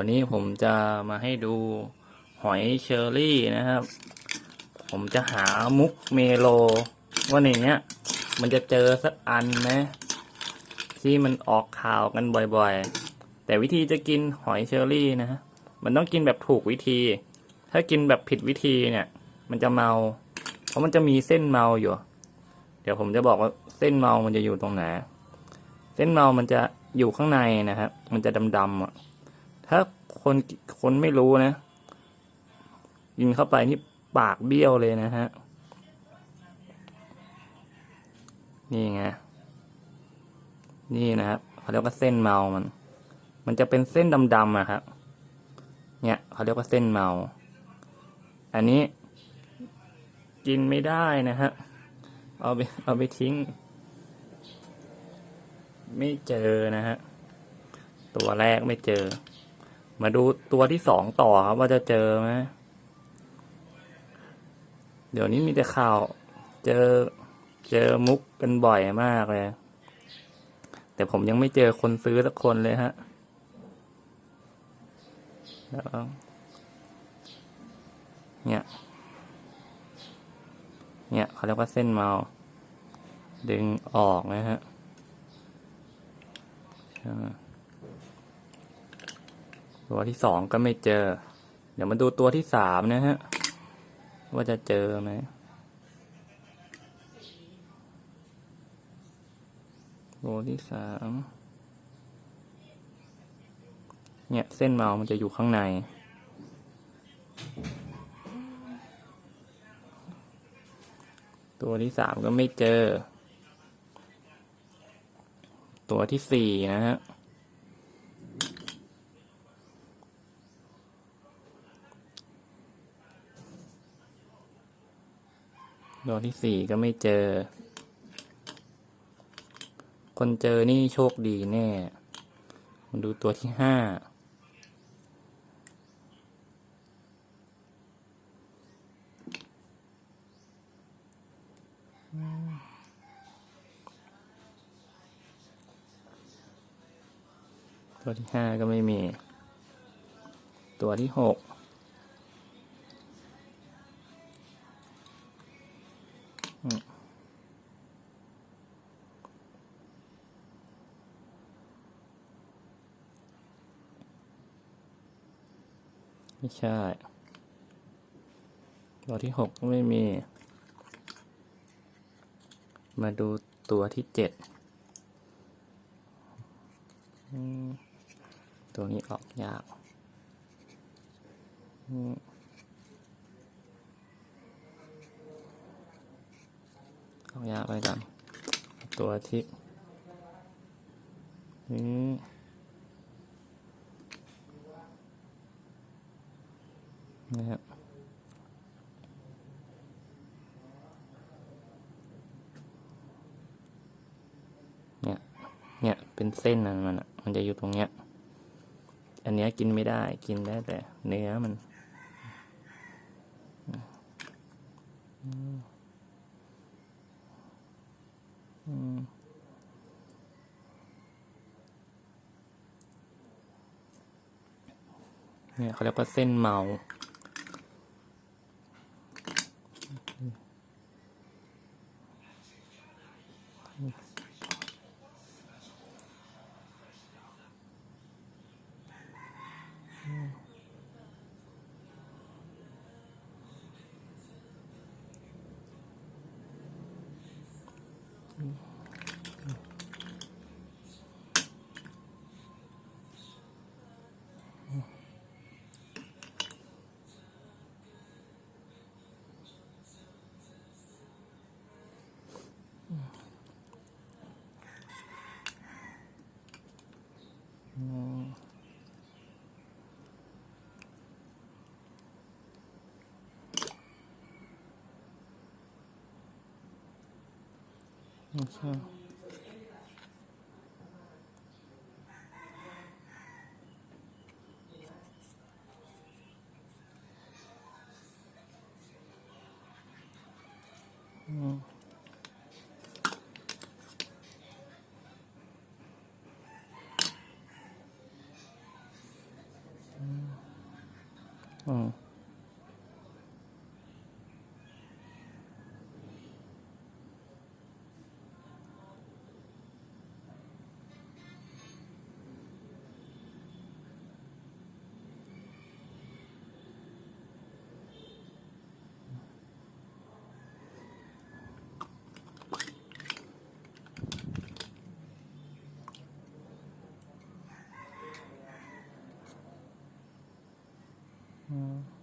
วันนี้ผมจะมาให้ดูหอยเชอรี่นะครับ ผมจะหามุกเมโล ว่าในเนี้ย มันจะเจอสักอันไหมที่มันออกข่าวกันบ่อยๆ แต่วิธีจะกินหอยเชอรี่นะฮะมันต้องกินแบบถูกวิธี ถ้ากินแบบผิดวิธีเนี่ย มันจะเมา เพราะมันจะมีเส้นเมาอยู่ เดี๋ยวผมจะบอกว่าเส้นเมามันจะอยู่ตรงไหน เส้นเมามันจะอยู่ข้างในนะครับ มันจะดำๆอะ ถ้าคนคนไม่รู้นะ กินเข้าไปนี่ปากเบี้ยวเลยนะฮะ นี่ไง นี่นะครับเขาเรียกว่าเส้นเมามัน มันจะเป็นเส้นดำๆอะครับ เนี่ยเขาเรียกว่าเส้นเมา อันนี้ กินไม่ได้นะฮะ เอาไปเอาไปทิ้ง ไม่เจอนะฮะ ตัวแรกไม่เจอ มาดูตัวที่สองต่อครับว่าจะเจอไหมเดี๋ยวนี้มีแต่ข่าว เจอเจอมุกกันบ่อยมากเลย แต่ผมยังไม่เจอคนซื้อสักคนเลยฮะแล้วเนี่ย เนี่ยเขาเรียกว่าเส้นเมา ดึงออกนะฮะใช่ ตัวที่สองก็ไม่เจอ เดี๋ยวมาดูตัวที่สามนะฮะ ว่าจะเจอไหมตัวที่สามเนี่ย เส้นเมามันจะอยู่ข้างใน ตัวที่สามก็ไม่เจอ ตัวที่สี่นะฮะ ตัวที่สี่ก็ไม่เจอ คนเจอนี่โชคดีแน่ มาดูตัวที่ห้า ตัวที่ห้าก็ไม่มี ตัวที่หก ไม่ใช่ตัวที่หกก็ไม่มี มาดูตัวที่เจ็ดตัวนี้ออกยาก อืมออกยาก ไปก่อน ตัวที่อืมนะครับเนี่ยเนี่ยเป็นเส้นมันอะมันจะอยู่ตรงเนี้ย อันเนี้ยกินไม่ได้กินได้แต่เนื้อมันอืม เนี่ยเขาเรียกว่าเส้นเมา ไม่ใช่อื ม